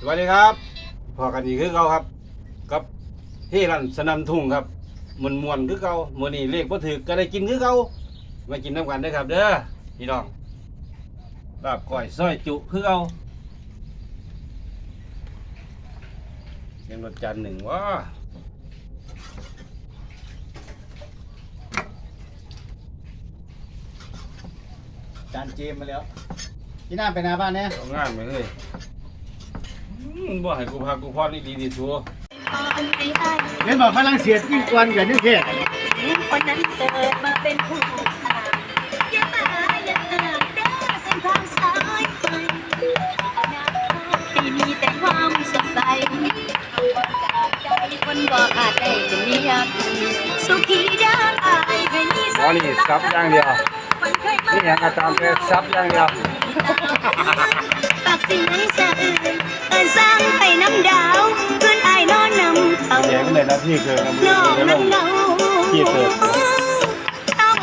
สวัสดีครับพอกันอีกคือเก่าครับกับเฮรันสนันทุ่งครับมันมวนๆคือเก่ามื้อนี้เลขบ่ถือก็ได้กินคือเก่ามากินน้ำกันเด้อครับเด้อพี่น้องลาบก้อยซอยจุคือเก่าเลี้ยังรสจานหนึ่งว้าจานเจมมาแล้วพี่น้าไปหน้าบ้านเนี่ยเอางานไปเลย อืมบ่ให้กูพากูพอดนี่ดีดีชัวเห็นบอกฝรั่งเศสยิ่งกวนกันนี่เทศคนนั้นเกิดมาเป็นผู้สาวอย่ามาอย่าเดินเส้นทางสายไปปีมีแต่ความสดใสจากใจคนบ่อาจได้จะมีอยากสุขีได้ให้มีหมอนี่ซับอย่างเดียวคนเคยมานี่ยังอาจารย์แค่ซับอย่างเดียวปากสิ่งไหนสะอื่นเอิ นสร้างไปน้ำดาวขึ้นไอายนอนนำเขาแยงเลยนะพี่เคยนะน้องนั้นเงาพี่เกิดต้อง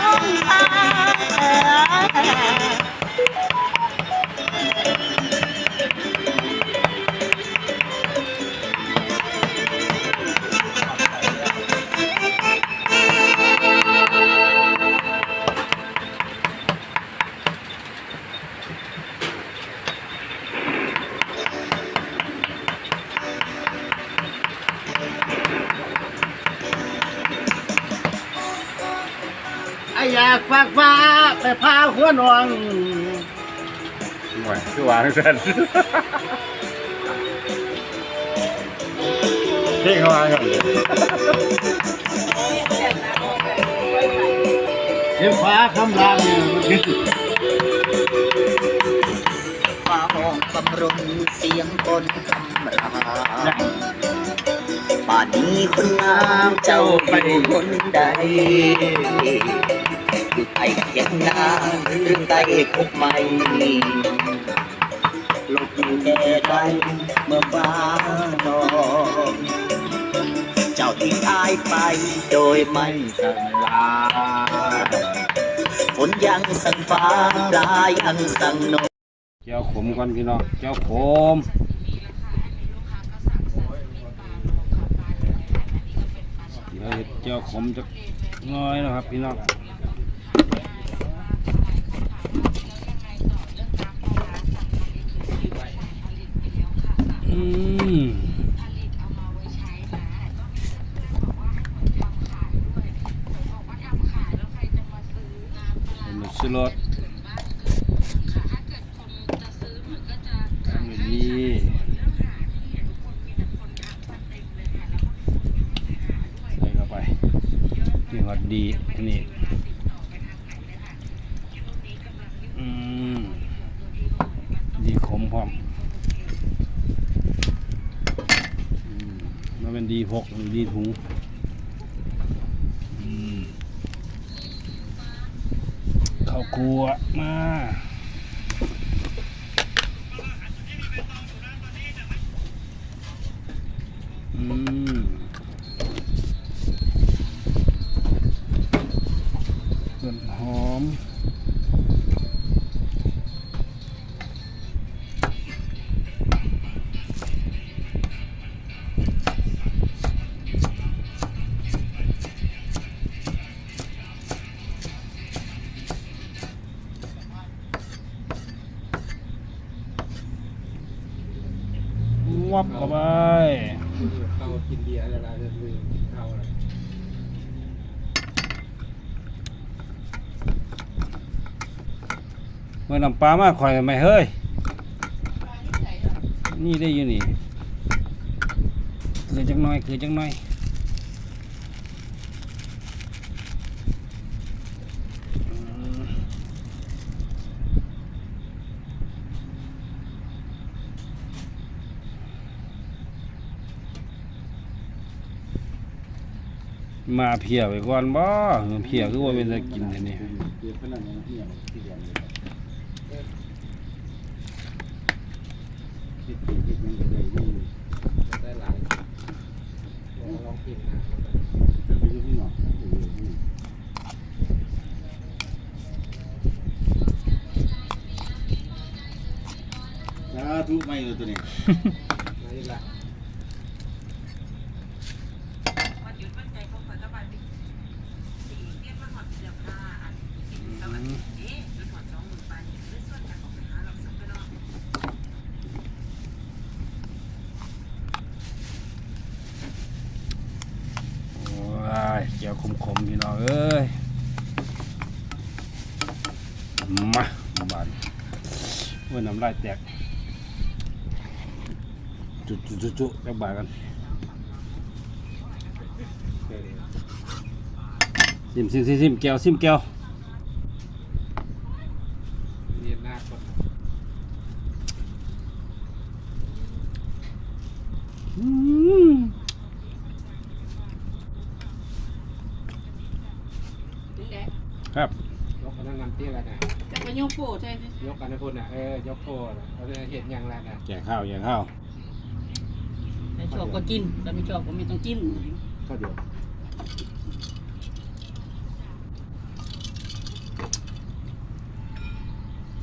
พาไอ อยากฝากฟ้าไปพาหัวนองหน่วยคือวางเส้นเพ่งเข้ามาก่อนเห็นฟ้าคำรามเนี่ยมันคือฟ้าห้องบำรุงเสียงคนคำรามป่านนี้คนงามเจ้าไปคนใด อยู่ไกลเคียงนาหรือไกลคุกไม่หลบอยู่แก่ใดเมื่อฟ้านองเจ้าทิ้งอายไปโดยไม่สั่งลาฝนยังสั่งฟ้าปลายังสั่งนกเจ้าขมก่อนพี่น้องเจ้าขมเดี๋ยวเฮ็ดเจ้าขมจะน้อยนะครับพี่น้อง รสทำอย่างนี้ใส่เข้าไปนี่หอดดีอันนี้อืมดีขมพร้อมมันเป็นดีพกดีถุงอืม ข้าวคั่วมาอืม วับเข้าไปเขากินเบียร์อะไรลืมเขาอะไรเมื่อน้ำปลามาข่อยกันไมเฮ้ย นี่ได้อยู่นี่ คือจังน้อย คือจังน้อย มาเพียไปก่อนบ่เพียคือว่าเป็นจะกินทีนี้เดี๋ยวฝรั่งเนี่ยที่เดียวเลยคิดคิดคิดมันก็เลยนี่ ได้หลายลองลองกินนะ จะไปอยู่ที่หนอกอยู่ที่สาธุ ยุไม่เลยตัวนี้ นี่ละ โอ้ย เจียวคมๆพี่น้องเอ้ยมาบานเมื่อน้ำลายแตกจุจุจุจุจับบากันซิมซิมซิมซิมแก้วซิมแก้ว เรียนหน้าคน อืม นี่แหละ ครับ ยกกันนั่งนำเตี้ยแล้วนะจะมาโยกโป้ใช่ไหมยกกันนะพุ่นอะเออยกโพดเราจะเห็นอย่างไรนะแจกข้าวแจกข้าวใครชอบก็กินแต่ไม่ชอบก็ไม่ต้องกินข้าวเดียว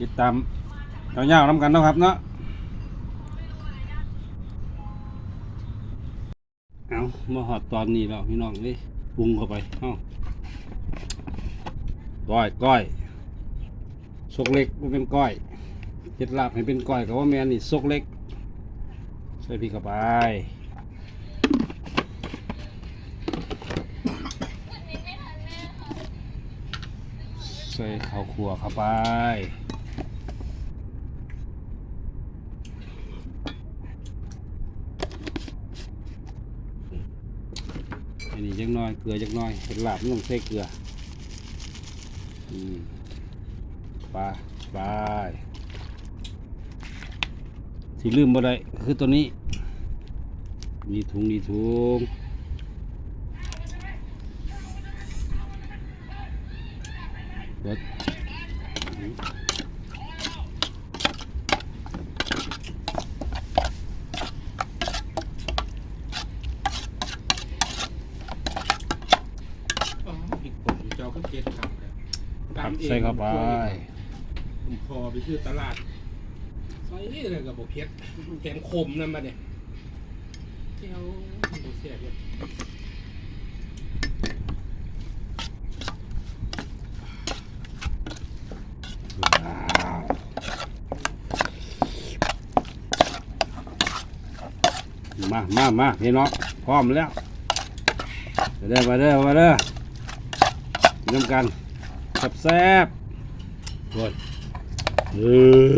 ติดตามเงาวๆน้ำกันเนาะครับเนาะเอามาหอดตอนนี้แล้วพี่น้องนี่ปรุงเข้าไปเอา ก้อยก้อยซกเล็กมันเป็นก้อยเห็ดลาบให้เป็นก้อยกับว่าแมนนี่ซกเล็ก ใส่พริกเข้าไปใส่ข้าวคั่วเข้าไปอันนี้จักน้อยเกลือจักน้อยเห็ดลาบมันต้องใส่เกลือ อืมปลาปลาที่ลืมบ่ได้คือตัวนี้ มีถุงมีถุงเบิดพริกป่นเจ้าก็เก็ดครับ ผักใส่เข้าไปผมพอไปซื้อตลาดใส่เลยกับบกเพ็ดแถมคมนั่นมาเนี่ยเดี๋ยวบเสียเลยมามามาพี่น้องพร้อมแล้วมาเด้อมาเด้อมาเด้อกินน้ำกัน แซ่บๆกดเออ